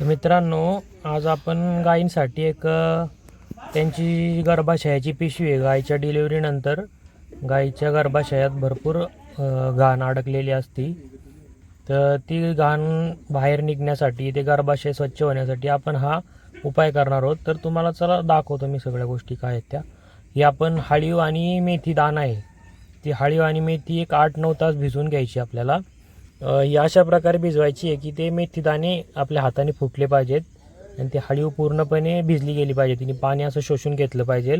मित्रांनो आज आपण गायींसाठी एक त्यांची गर्भाशयाची पिशवी आहे. गायीच्या डिलिव्हरीनंतर गायीच्या गर्भाशयात भरपूर घाण अडकलेली असती. तर ती घाण बाहेर निघण्यासाठी ते गर्भाशय स्वच्छ होण्यासाठी आपण हा उपाय करणार आहोत. तर तुम्हाला चला दाखवतो मी सगळ्या गोष्टी काय आहेत त्या. ही आपण हळीव आणि मेथी दाणा आहे. ती हळीव आणि मेथी एक आठ नऊ तास भिजून घ्यायची आपल्याला. ही अशा प्रकारे भिजवायची आहे की ते मेथी दाणे आपल्या हाताने फुटले पाहिजेत आणि ती हळीव पूर्णपणे भिजली गेली पाहिजे तिने पाणी असं शोषून घेतलं पाहिजे.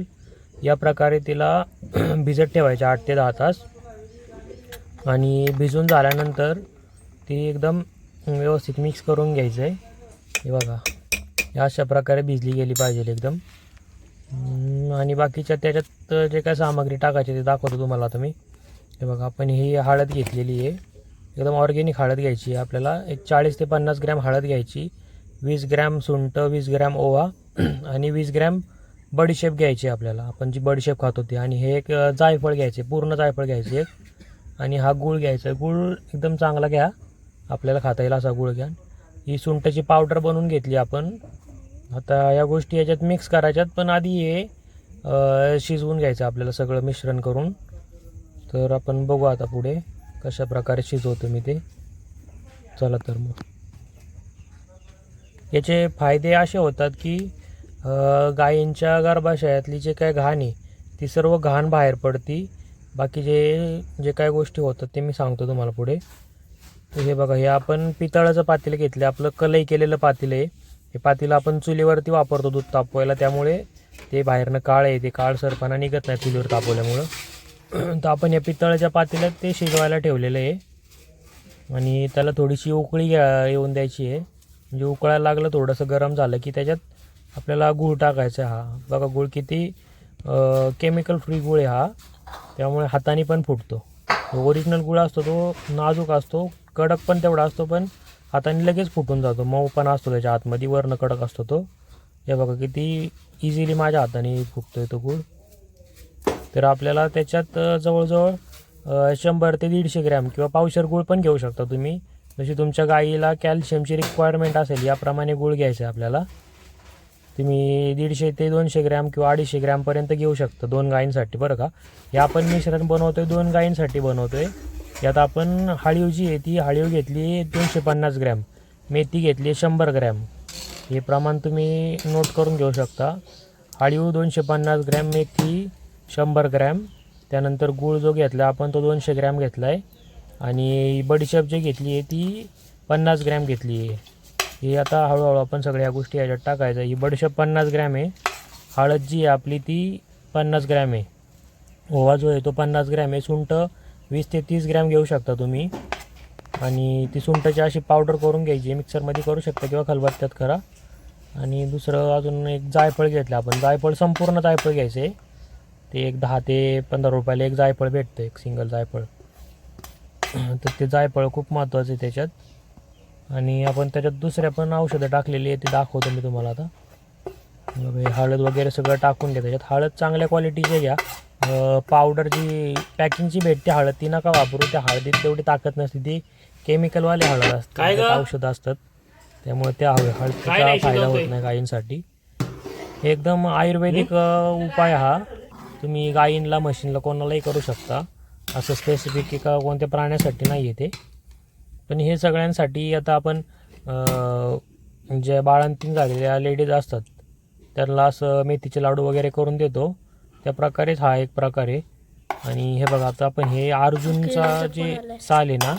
या प्रकारे तिला भिजत ठेवायचे आठ ते दहा तास. आणि भिजून झाल्यानंतर ती एकदम व्यवस्थित मिक्स करून घ्यायचं आहे हे बघा या अशा प्रकारे भिजली गेली पाहिजे एकदम. आणि बाकीच्या त्याच्यात जे काय सामग्री टाकायची ते दाखवतो तुम्हाला आता मी. हे बघा आपण ही हळद घेतलेली आहे. एकदम ऑर्गेनिक हळद घ्यायची. आपल्याला एक चाळीस ते पन्नास ग्रॅम हळद घ्यायची. वीस ग्रॅम सुंट वीस ग्रॅम ओवा आणि वीस ग्रॅम बडीशेप घ्यायची आपल्याला. आपण जी बडीशेप खात होती. आणि हे एक जायफळ घ्यायचे. पूर्ण जायफळ घ्यायचे. एक आणि हा गूळ घ्यायचा. गूळ एकदम चांगला घ्या. आपल्याला खाता येईल असा गूळ घ्या. ही सुंठाची पावडर बनवून घेतली आपण. आता या गोष्टी याच्यात मिक्स करायच्यात. पण आधी हे शिजवून घ्यायचं आपल्याला सगळं मिश्रण करून. तर आपण बघू आता पुढे. कशा प्रकारे शिजवतो मी ते? चला तर मग. याचे फायदे असे होतात की गायींच्या गर्भाशयातली जे काय घाण आहे ती सर्व घाण बाहेर पडती. बाकी जे जे काय गोष्टी होतात ते मी सांगतो तुम्हाला पुढे. तर हे बघा हे आपण पितळाचं पातेलं घेतलं. आपलं कलई केलेलं पातेलं आहे. हे पातेलं आपण चुलीवरती वापरतो दूध तापवायला. त्यामुळे ते बाहेरनं काळ आहे. ते काळ सरपणा निघत नाही चुलीवर तापवल्यामुळं. तर आपण या पितळाच्या पातेल्यात ते शिजवायला ठेवलेलं आहे. आणि त्याला थोडीशी उकळी घ्या येऊन द्यायची आहे. म्हणजे उकळायला लागलं थोडंसं गरम झालं की त्याच्यात आपल्याला गूळ टाकायचा हा. बघा गूळ किती केमिकल फ्री गूळ आहे हा. त्यामुळे हाताने पण फुटतो. ओरिजिनल गुळ असतो तो नाजूक असतो कडक पण तेवढा असतो पण हाताने लगेच फुटून जातो. मऊ पण असतो त्याच्या आतमध्ये वरनं कडक असतो तो. हे बघा किती इझिली माझ्या हाताने फुटतोय तो गूळ. तर आपल्याला त्याच्यात जवळजवळ शंभर ते दीडशे ग्रॅम किंवा पावशर गूळ पण घेऊ शकता तुम्ही. जशी तुमच्या गाईला कॅल्शियमची रिक्वायरमेंट असेल याप्रमाणे गूळ घ्यायचं आहे आपल्याला. तुम्ही दीडशे ते दोनशे ग्रॅम किंवा अडीचशे ग्रॅमपर्यंत घेऊ शकता दोन गायींसाठी बरं का? हे आपण मिश्रण बनवतोय दोन गायींसाठी बनवतोय. यात आपण हळीव जी आहे ती हळीव घेतली दोनशे पन्नास ग्रॅम. मेथी घेतली शंभर ग्रॅम. हे प्रमाण तुम्ही नोट करून घेऊ शकता. हळीव दोनशे पन्नास ग्रॅम मेथी शंभर ग्रॅम. त्यानंतर गूळ जो घेतला आपण तो दोनशे ग्रॅम घेतला आहे आणि बडीशेप जी घेतली आहे ती पन्नास ग्रॅम घेतली आहे. हे आता हळूहळू आपण सगळ्या गोष्टी याच्यात टाकायचं. ही बडीशेप पन्नास ग्रॅम आहे. हळद जी आहे आपली ती पन्नास ग्रॅम आहे. ओवा जो आहे तो पन्नास ग्रॅम आहे. सुंठ वीस ते तीस ग्रॅम घेऊ शकता तुम्ही. आणि ती सुंठाची अशी पावडर करून घ्यायची. मिक्सरमध्ये करू शकता किंवा खलबत्त्यात करा. आणि दुसरं अजून एक जायफळ घेतलं आपण. जायफळ संपूर्ण जायफळ घ्यायचे ते एक दहा ते पंधरा रुपयाला एक जायफळ भेटतं एक सिंगल जायफळ. तर ते जायफळ खूप महत्त्वाचं आहे त्याच्यात. आणि आपण त्याच्यात दुसऱ्या पण औषधं टाकलेली आहे ते दाखवतो मी तुम्हाला आता. हळद वगैरे सगळं टाकून घ्या त्याच्यात. हळद चांगल्या क्वालिटीचे घ्या. पावडर जी पॅकिंगची भेटते हळद ती नका वापरू. त्या हळदीत तेवढी ताकद नसते. ती केमिकलवाले हळद असते औषधं असतात. त्यामुळे त्या हळ हळदीचा फायदा? होत नाही गायींसाठी एकदम आयुर्वेदिक उपाय हा. तुम्ही गायींला म्हशींला कोणालाही करू शकता. असं स्पेसिफिक एका कोणत्या प्राण्यासाठी नाही आहे ते. पण हे सगळ्यांसाठी आता आपण ज्या बाळंतीण झालेल्या लेडीज असतात त्यांना असं मेथीचे लाडू वगैरे करून देतो. त्या प्रकारेच हा एक प्रकार आहे. आणि हे बघा आता आपण हे अर्जुनचा जे साल आहे ना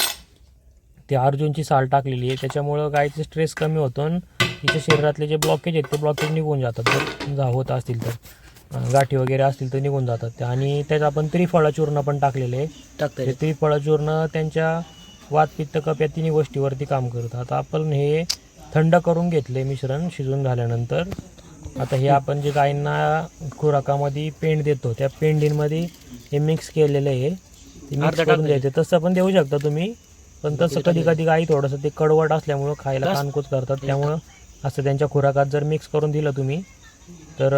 ते अर्जुनची साल टाकलेली आहे. त्याच्यामुळं गायचे स्ट्रेस कमी होतो आणि तिच्या शरीरातले जे ब्लॉकेज आहेत ते ब्लॉकेज निघून जातात. जर होत असतील तर. गाठी वगैरे असतील तर निघून जातात. आणि त्यात आपण त्रिफळा चूर्ण पण टाकलेले आहे टाकता ते त्रिफळा चूर्ण त्यांच्या वात पित्त कप या तिन्ही गोष्टीवरती काम करतं आता आपण हे थंड करून घेतले मिश्रण शिजून झाल्यानंतर. आता हे आपण जे गायींना खुराकामध्ये पेंड देतो त्या पेंडींमध्ये हे मिक्स केलेलं आहे. ते मिक्स अर्धा करून टाकलंय. द्यायचं तसं पण देऊ शकता तुम्ही. पण तसं कधी कधी गाई थोडंसं ते कडवट असल्यामुळं खायला कानकूच करतात. त्यामुळं असं त्यांच्या खुराकात जर मिक्स करून दिलं तुम्ही तर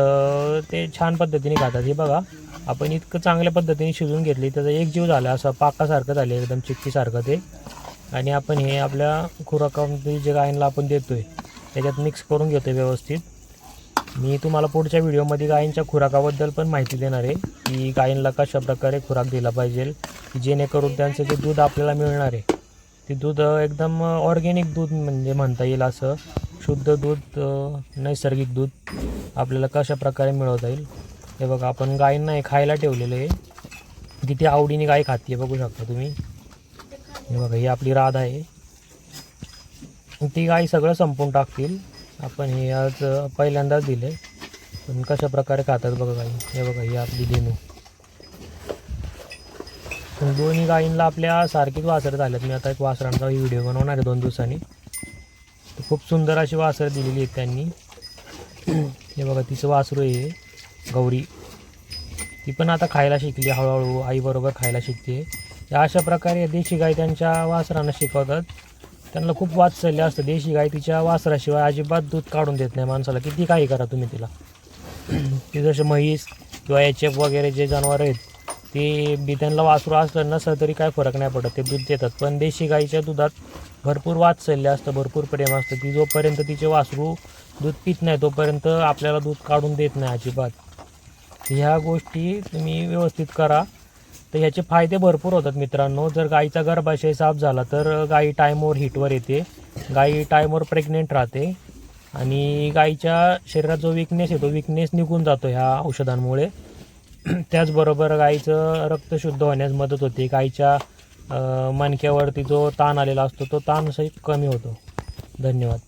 ते छान पद्धतीने खातात. हे बघा आपण इतकं चांगल्या पद्धतीने शिजून घेतली त्याचा एक जीव झाला असं पाकासारखं झालं एकदम चिक्कीसारखं ते. आणि आपण हे आपल्या खुराकामध्ये जे गायींना आपण देतो आहे त्याच्यात मिक्स करून घेतो आहे व्यवस्थित. मी तुम्हाला पुढच्या व्हिडिओमध्ये गायींच्या खुराकाबद्दल पण माहिती देणार आहे की गायींना कशाप्रकारे खुराक दिला पाहिजे जेणेकरून त्यांचं जे दूध आपल्याला मिळणार आहे ते दूध एकदम ऑर्गेनिक दूध म्हणजे म्हणता येईल असं. शुद्ध दूध नैसर्गिक दूध. आपल्याला कशा प्रकारे मिळवता येईल? हे बघा आपण गायींना हे खायला ठेवलेलं आहे. किती आवडीने गाय खाते बघू शकता तुम्ही. हे बघा ही आपली राध आहे. ती गाय सगळं संपून टाकतील. आपण हे आज पहिल्यांदाच दिले पण कशा प्रकारे खातात बघा गाई. हे बघा ही आपली देणू पण दोन्ही गायींना आपल्या सारखीच वासरं झाल्यात. मी आता एक वासरांचा व्हिडिओ बनवणार आहे दोन दिवसांनी. खूप सुंदर अशी वासरं दिलेली आहेत त्यांनी. हे बघा तिचं वासरू आहे गौरी. ती पण आता खायला शिकली हळूहळू आईबरोबर खायला शिकते. या अशा प्रकारे देशी गाय त्यांच्या वासरांना शिकवतात. त्यांना खूप वात्सल्य असतं देशी गाय तिच्या वासराशिवाय अजिबात दूध काढून देत नाही माणसाला. किती काही करा तुम्ही तिला. ते जसे म्हैस किंवा एच एफ वगैरे जे जनावर आहेत ते बी वासरू असलं नसलं तरी काय फरक नाही पडत ते दूध देतात. पण देशी गाईच्या दुधात भरपूर वात्सल्य असतं भरपूर प्रेम असतं. ती जोपर्यंत तिचे वासरू दूध पित नाही तोपर्यंत आपल्याला दूध काढून देत नाही अजिबात. ह्या गोष्टी तुम्ही व्यवस्थित करा. तर ह्याचे फायदे भरपूर होतात मित्रांनो. जर गाईचा गर्भाशय साफ झाला तर गाई टायमवर हिटवर येते. गाई टायमवर प्रेग्नेंट राहते. आणि गाईच्या शरीरात जो विकनेस आहे तो विकनेस निघून जातो ह्या औषधांमुळे. त्याचबरोबर गाईचं रक्त शुद्ध होण्यास मदत होते. गाईच्या मणक्यावरती जो ताण आलेला असतो तो ताण सहित कमी होतो. धन्यवाद.